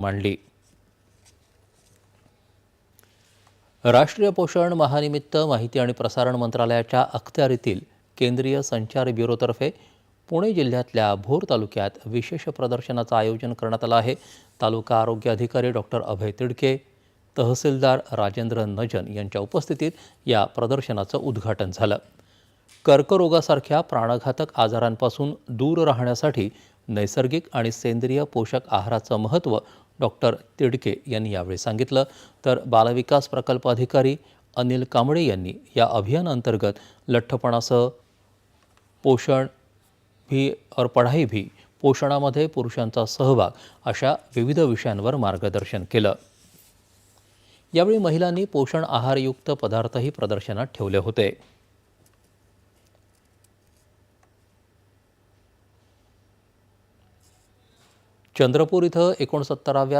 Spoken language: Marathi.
मांडली. राष्ट्रीय पोषण महानिमित्त माहिती आणि प्रसारण मंत्रालयाच्या अखत्यारीतील केंद्रीय संचार ब्युरोतर्फे पुणे जिल्ह्यातल्या भोर तालुक्यात विशेष प्रदर्शनाचं आयोजन करण्यात आलं आहे. तालुका आरोग्य अधिकारी डॉक्टर अभय तिडके तहसीलदार राजेंद्र नजन यांच्या उपस्थितीत या प्रदर्शनाचं उद्घाटन झालं. कर्करोगासारख्या प्राणघातक आजारांपासून दूर राहण्यासाठी नैसर्गिक आणि सेंद्रिय पोषक आहाराचं महत्त्व डॉक्टर तिडके यांनी यावेळी सांगितलं. तर बालविकास प्रकल्प अधिकारी अनिल कांबळे यांनी या अभियानांतर्गत लठ्ठपणासह पोषण भी और पढाई भी पोषणामध्ये पुरुषांचा सहभाग अशा विविध विषयांवर मार्गदर्शन केलं. यावेळी महिलांनी पोषण आहारयुक्त पदार्थही प्रदर्शनात ठेवले होते. चंद्रपूर इथं एकोणसत्तराव्या